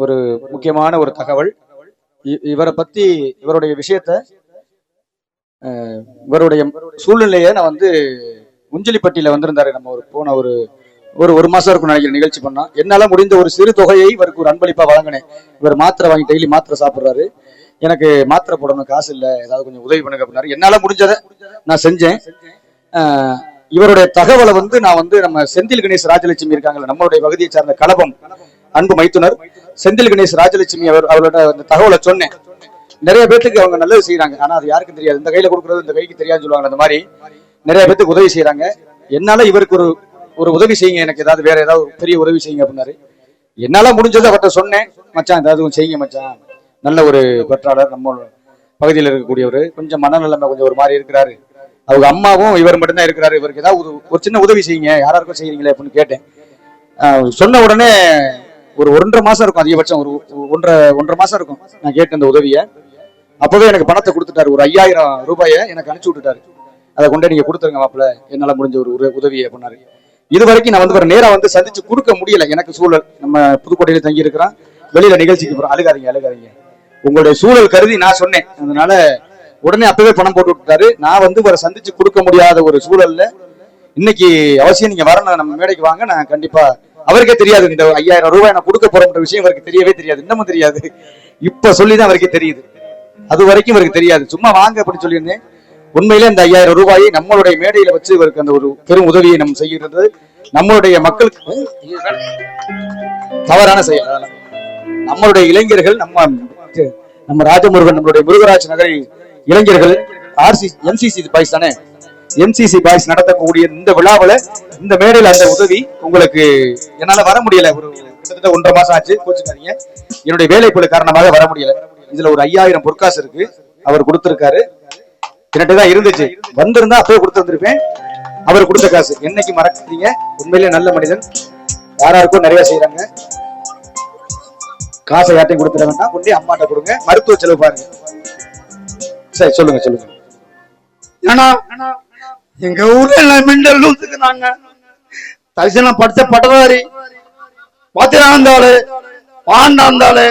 ஒரு முக்கியமான ஒரு தகவல். இவரை பத்தி இவருடைய விஷயத்த இவருடைய சூழ்நிலையை நான் வந்து உஞ்சலிப்பட்டியில வந்திருந்தாரு. நம்ம ஒரு போன ஒரு ஒரு ஒரு மாசம் இருக்கும் நினைக்கிற நிகழ்ச்சி பண்ணா. என்னால முடிந்த ஒரு சிறு தொகையை இவருக்கு ஒரு அன்பளிப்பா வழங்கினேன். இவர் மாத்திரை வாங்கி டெய்லி மாத்திரை சாப்பிடுறாரு. எனக்கு மாத்திரை போடணும் காசு இல்ல. ஏதாவது கொஞ்சம் உதவி பண்ணுங்க அப்படின்னாரு. என்னால முடிஞ்சதை நான் செஞ்சேன். இவருடைய தகவலை வந்து நான் வந்து நம்ம செந்தில் கணேஷ் ராஜலட்சுமி இருக்காங்கல்ல நம்மளுடைய பகுதியை சார்ந்த கலபம் அன்பு மைத்துனர் செந்தில் கணேஷ் ராஜலட்சுமி அவர் அவரோட அந்த தகவலை சொன்னேன். நிறைய பேத்துக்கு அவங்க நல்லது செய்யறாங்க ஆனா அது யாருக்கும் தெரியாது. இந்த கையில கொடுக்கறது இந்த கைக்கு தெரியாது சொல்லுவாங்க அந்த மாதிரி நிறைய பேத்துக்கு உதவி செய்யறாங்க என்னால இவருக்கு ஒரு ஒரு உதவி செய்யுங்க. எனக்கு ஏதாவது வேற ஏதாவது ஒரு பெரிய உதவி செய்யுங்க அப்படின்னாரு. என்னால முடிஞ்சதை அவர்கிட்ட சொன்னேன். மச்சான் ஏதாவது செய்யுங்க மச்சான். நல்ல ஒரு பற்றாளர் நம்ம பகுதியில் இருக்கக்கூடியவர். கொஞ்சம் மனநிலைமை கொஞ்சம் ஒரு மாதிரி இருக்கிறாரு. அவங்க அம்மாவும் இவர் மட்டும்தான் இருக்கிறாரு. இவருக்கு ஏதாவது ஒரு சின்ன உதவி செய்யுங்க. யாராருக்கும் செய்யறீங்களே அப்படின்னு கேட்டேன். சொன்ன உடனே ஒரு ஒன்றரை மாசம் இருக்கும் அதிகபட்சம். ஒரு ஒன்றரை ஒன்றரை மாசம் இருக்கும். நான் கேட்ட அந்த உதவியை. அப்பவே எனக்கு பணத்தை கொடுத்துட்டாரு. ஒரு ஐயாயிரம் ரூபாயை எனக்கு அனுப்பிச்சு விட்டுட்டாரு. அதை கொண்டே நீங்க கொடுத்துருங்க மாப்பிள்ள. என்னால முடிஞ்ச ஒரு உதவியை உதவி இது வரைக்கும் நான் வந்து ஒரு நேரம் வந்து சந்திச்சு கொடுக்க முடியல. எனக்கு சூழல் நம்ம புதுக்கோட்டையில தங்கி இருக்கிறோம் வெளியில நிகழ்ச்சிக்கு போறோம். அழுகாதீங்க அழுகாதீங்க. உங்களுடைய சூழல் கருதி நான் சொன்னேன். அதனால உடனே அப்பவே பணம் போட்டு விட்டாரு நான் வந்து வரை சந்திச்சு கொடுக்க முடியாத ஒரு சூழல்ல இன்னைக்கு அவசியம் நீங்க வரணும். நம்ம மேடைக்கு வாங்க. நான் கண்டிப்பா அவருக்கே தெரியாது இந்த ஐயாயிரம் ரூபாய் நான் கொடுக்க போறோம்ன்ற விஷயம் அவருக்கு தெரியவே தெரியாது. இன்னமும் தெரியாது. இப்ப சொல்லிதான் அவருக்கு தெரியுது. அது வரைக்கும் இவருக்கு தெரியாது. சும்மா வாங்க அப்படின்னு சொல்லியிருந்தேன். உண்மையிலே இந்த ஐயாயிரம் ரூபாயை நம்மளுடைய மேடையில வச்சு இவருக்கு அந்த ஒரு பெரும் உதவியை நம்ம செய்கிறது. நம்மளுடைய மக்களுக்கு தவறான செயல். நம்மளுடைய இளைஞர்கள் நம்ம நம்ம ராஜமுருகன் நம்மளுடைய முருகராஜ் நகரில் இளைஞர்கள் ஆர்சி என்சிசி பாய்ஸ் தானே? எம்சிசி பாய்ஸ் நடத்தக்கூடிய இந்த விழாவில் இந்த மேடையில் அந்த உதவி உங்களுக்கு என்னால வர முடியல. ஒரு கிட்டத்தட்ட ஒன்றரை மாசம் ஆச்சு. கோச்சுக்காதீங்க. என்னுடைய வேலைப்பளு காரணமாக வர முடியல. இதுல ஒரு ஐயாயிரம் பொற்காசு இருக்கு. அவர் கொடுத்திருக்காரு. கிட்ட தான் இருந்துச்சு. வந்திருந்தா அப்பவே கொடுத்துருந்துருப்பேன் அவர் கொடுத்த காசு. என்னைக்கு மறக்கிறீங்க? உண்மையிலே நல்ல மனிதன். யாராருக்கும் நிறைய செய்யறாங்க காசை யார்ட்டையும் கொடுத்துட வேண்டாம். கொண்டே அம்மாட்ட கொடுங்க. மருத்துவ செலவு பாருங்க. சரி சொல்லுங்க சொல்லுங்க. ஏன்னா எங்க ஊர்ல எல்லாம் மிண்டல் ஊத்துக்குனாங்க தரிசனம் படிச்ச பட்டதாரி பாத்திரம் இருந்தாலு பாண்டா இருந்தாலு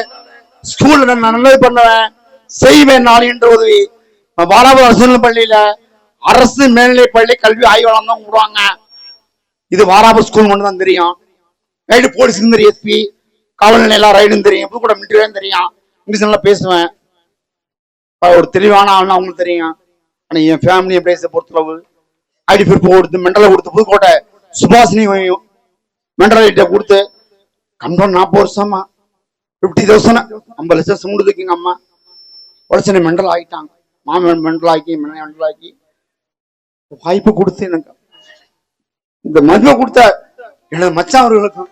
ஸ்கூல்ல நான் நல்லது பண்ணுவேன் செய்வேன் நான் என்ற உதவி. பாலாபுரம் அரசு பள்ளியில அரசு மேல்நிலை பள்ளி கல்வி ஆய்வாளர் தான் விடுவாங்க இது வாராபுரம் ஸ்கூல் மட்டும் தான் தெரியும். ரைடு போலீஸ் தெரியும் எஸ்பி காவல் நிலையம் ரைடும் தெரியும். புதுக்கூட மின்ட்ரியும் தெரியும். இங்கிலீஷ் நல்லா பேசுவேன். ஒரு தெளிவான ஆள்னா அவங்களுக்கு தெரியும். ஆனா என் ஃபேமிலியை பேச பொறுத்தளவு ஐடி பிரிப்பு கொடுத்து மெண்டலை கொடுத்து புதுக்கோட்டை சுபாஷினி மெண்டலிட்ட கொடுத்து கம்பம் நாற்பது வருஷமா ஃபிஃப்டி தௌசண்ட் ஐம்பது லட்சம் சுண்டுதுக்கு எங்க அம்மா. உடச்சனை மெண்டல் ஆகிட்டாங்க மாமன் மெண்டல் ஆக்கி மெண்டல் ஆக்கி வாய்ப்பு கொடுத்து எனக்கு. இந்த மதிப்பை கொடுத்த எனது மச்சான் அவர்களுக்கும்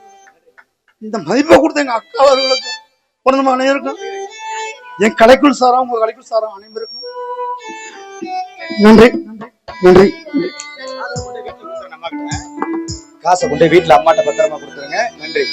இந்த மதிப்பை கொடுத்த எங்க அக்கா அவர்களுக்கும் பிறந்தமா அனைவருக்கும் என் கலைக்குள் சாரா உங்க கலைக்குள் சாரா அனைவருக்கும். நன்றி. நன்றி. காசை கொண்டு வீட்டில் அம்மாட்ட பத்திரமா கொடுத்துருங்க. நன்றி.